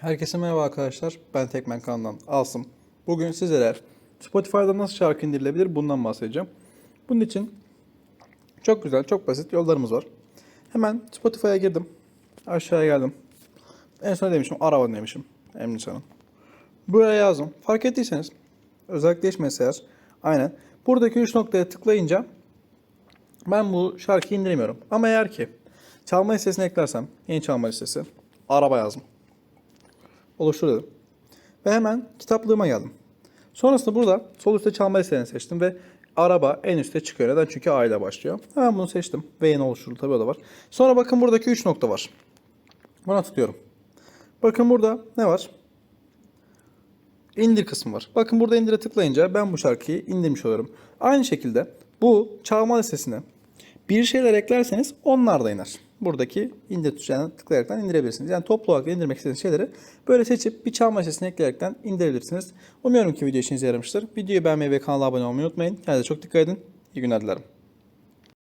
Herkese merhaba arkadaşlar. Ben Tekmen kanalından Asım. Bugün sizlere Spotify'da nasıl şarkı indirilebilir bundan bahsedeceğim. Bunun için çok güzel, çok basit yollarımız var. Hemen Spotify'a girdim. Aşağıya geldim. En son demişim araba demişim. Emnisan'ın. Buraya yazdım. Fark ettiyseniz özellikle değişmesi eğer. Aynen. Buradaki 3 noktaya tıklayınca ben bu şarkıyı indiremiyorum. Ama eğer ki çalma listesine eklersem yeni çalma listesi araba yazdım oluştur dedim. Ve hemen kitaplığıma geldim. Sonrasında burada sol üstte çalma listelerini seçtim ve araba en üstte çıkıyor. Neden? Çünkü A ile başlıyor. Hemen bunu seçtim. Ve yeni oluşturdu. Tabii o da var. Sonra bakın buradaki 3 nokta var. Buna tıklıyorum. Bakın burada ne var? İndir kısmı var. Bakın burada indire tıklayınca ben bu şarkıyı indirmiş oluyorum. Aynı şekilde bu çalma listesine bir şeyler eklerseniz onlar da iner. Buradaki indir tuşuna tıklayaraktan indirebilirsiniz. Yani toplu olarak indirmek istediğiniz şeyleri böyle seçip bir çalma listesine ekleyerekten indirebilirsiniz. Umuyorum ki video işinize yaramıştır. Videoyu beğenmeyi ve kanala abone olmayı unutmayın. Kendinize çok dikkat edin. İyi günler dilerim.